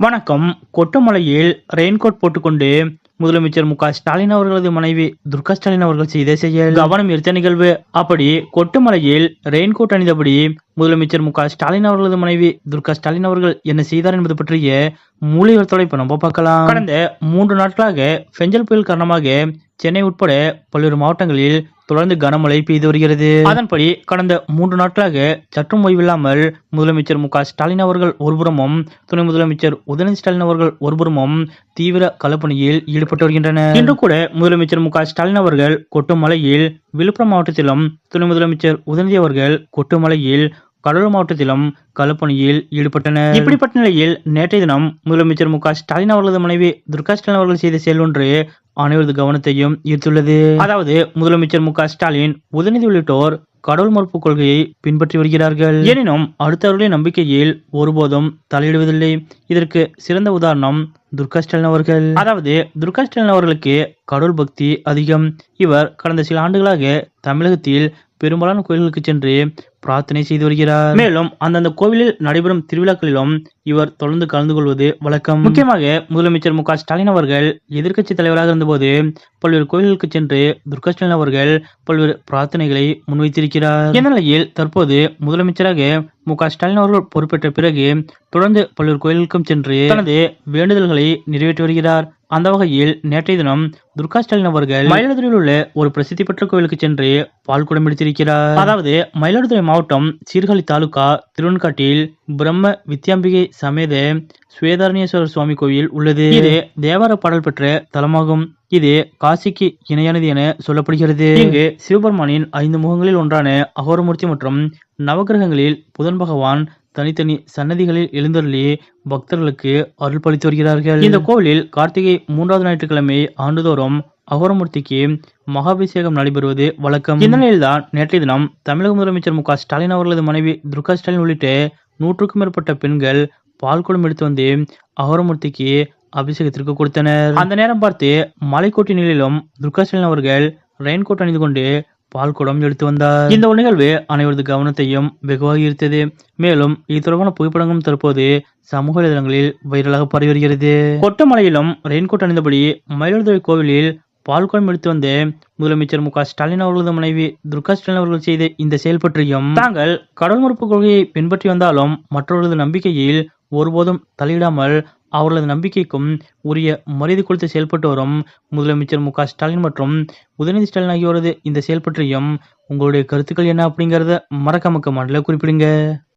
வணக்கம். கொட்டமலையில் ரெயின்கோட் போட்டுக்கொண்டு முதலமைச்சர் மு ஸ்டாலின் அவர்களது மனைவி துர்கா ஸ்டாலின் அவர்கள் செய்த செயல். கவனம் ஈர்த்த நிகழ்வு. அப்படி கொட்டுமலையில் ரெயின்கோட் அணிந்தபடி முதலமைச்சர் மு ஸ்டாலின் அவர்களது மனைவி துர்கா ஸ்டாலின் அவர்கள் என்ன செய்தார் என்பது பற்றிய மூலிகத்தோட தொலைப்பு நம்ம பார்க்கலாம். கடந்த மூன்று நாட்களாக பெஞ்சல் புயல் காரணமாக சென்னை உட்பட பல்வேறு மாவட்டங்களில் தொடர்ந்து கனமழை பெய்து வருகிறது. அதன்படி கடந்த மூன்று நாட்களாக சற்றும் ஓய்வில்லாமல் முதலமைச்சர் மு ஸ்டாலின் அவர்கள் ஒருபுறமும் துணை முதலமைச்சர் உதயநிதி ஸ்டாலின் அவர்கள் ஒருபுறமும் தீவிர களப்பணியில் ஈடுபட்டு வருகின்றன. இன்று கூட முதலமைச்சர் மு ஸ்டாலின் அவர்கள் கொட்டுமலையில் விழுப்புரம் மாவட்டத்திலும் துணை முதலமைச்சர் உதயநிதி அவர்கள் கொட்டுமலையில் கடலூர் மாவட்டத்திலும் களப்பணியில் ஈடுபட்டனர். இப்படிப்பட்ட நிலையில் நேற்றைய தினம் முதலமைச்சர் மு ஸ்டாலின் அவர்களது மனைவி துர்கா ஸ்டாலின் அவர்கள் செய்த செயல் ஒன்று அனைவரது கவனத்தையும் ஈர்த்துள்ளது. அதாவது முதலமைச்சர் மு ஸ்டாலின் உதயநிதி உள்ளிட்டோர் கடவுள் மறுப்பு கொள்கையை பின்பற்றி வருகிறார்கள். எனினும் அடுத்தவர்களின் நம்பிக்கையில் ஒருபோதும் தலையிடுவதில்லை. இதற்கு சிறந்த உதாரணம் துர்காஸ்டலன் அவர்கள். அதாவது துர்காஸ்டலன் அவர்களுக்கு கடவுள் பக்தி அதிகம். இவர் கடந்த சில ஆண்டுகளாக தமிழகத்தில் பெரும்பாலான கோயில்களுக்கு சென்று பிரார்த்தனை செய்து வருகிறார். மேலும் அந்தந்த கோவிலில் நடைபெறும் திருவிழாக்களிலும் இவர் தொடர்ந்து கலந்து கொள்வது வழக்கம். முக்கியமாக முதலமைச்சர் மு ஸ்டாலின் அவர்கள் எதிர்க்கட்சி தலைவராக இருந்தபோது பல்வேறு கோயில்களுக்கு சென்று துர்கா ஸ்டாலின் அவர்கள் பல்வேறு பிரார்த்தனைகளை முன்வைத்திருக்கிறார். இந்த நிலையில் தற்போது முதலமைச்சராக மு ஸ்டாலின் அவர்கள் பொறுப்பேற்ற பிறகு தொடர்ந்து பல்வேறு கோயில்களுக்கும் சென்று தனது வேண்டுதல்களை நிறைவேற்றி வருகிறார். அந்த வகையில் நேற்றைய தினம் துர்கா ஸ்டாலின் அவர்கள் மயிலாடுதுறையில் உள்ள ஒரு பிரசித்தி பெற்ற கோவிலுக்கு சென்று பால் குடம் எடுத்திருக்கிறார் அதாவது மயிலாடுதுறை மாவட்டம் சீர்காழி தாலுகா திருவன்காட்டில் பிரம்ம வித்யாம்பிகை சமேத சுவேதாரண்யேஸ்வரர் சுவாமி கோயில் உள்ளது. இது தேவார பாடல் பெற்ற தலமாகும். இது காசிக்கு இணையானது என சொல்லப்படுகிறது. இங்கு சிவபெருமானின் ஐந்து முகங்களில் ஒன்றான அகோரமூர்த்தி மற்றும் நவகிரகங்களில் புதன் பகவான் தனித்தனி சன்னதிகளில் எழுந்தருளி பக்தர்களுக்கு அருள் பளித்து வருகிறார்கள் இந்த கோவிலில் கார்த்திகை மூன்றாவது ஞாயிற்றுக்கிழமை ஆண்டுதோறும் அகோரமூர்த்திக்கு மகாபிஷேகம் நடைபெறுவது வழக்கம். இந்த நிலையில்தான் நேற்றைய தினம் தமிழக முதலமைச்சர் மு க ஸ்டாலின் அவர்களது மனைவி துர்கா ஸ்டாலின் உள்ளிட்ட நூற்றுக்கும் மேற்பட்ட பெண்கள் பால் குடம் எடுத்து வந்து அகோரமூர்த்திக்கு அபிஷேகத்திற்கு கொடுத்தனர். அந்த நேரம் பார்த்து மலைக்கோட்டை நிலையிலும் துர்கா ஸ்டாலின் அவர்கள் ரெயின்கோட் அணிந்து கொண்டு பால் குடம் எடுத்து வந்தார். இந்த ஒரு நிகழ்வு அனைவரது கவனத்தையும் வெகுவாக ஈர்த்தது மேலும் இது தொடர்பான புகைப்படங்களும் தற்போது சமூக வலைதளங்களில் வைரலாக பரவி வருகிறது. கொட்டமலையிலும் ரெயின்கோட் அணிந்தபடி மயிலாடுதுறை கோவிலில் பால் குடம் எடுத்து வந்து முதலமைச்சர் மு க ஸ்டாலின் அவர்களது மனைவி துர்கா ஸ்டாலின் அவர்கள் செய்த இந்த செயல் பற்றியும் தாங்கள் கடல் மறுப்பு கொள்கையை பின்பற்றி வந்தாலும் மற்றவர்களது நம்பிக்கையில் ஒருபோதும் தலையிடாமல் அவர்களது நம்பிக்கைக்கும் உரிய மரியாதை கொடுத்து செயல்பட்டு வரும் முதலமைச்சர் மு ஸ்டாலின் மற்றும் உதயநிதி ஸ்டாலின் ஆகியோரது இந்த செயல் பற்றியும் உங்களுடைய கருத்துக்கள் என்ன அப்படிங்கிறத மறக்காம கமெண்ட்ல குறிப்பிடுங்க.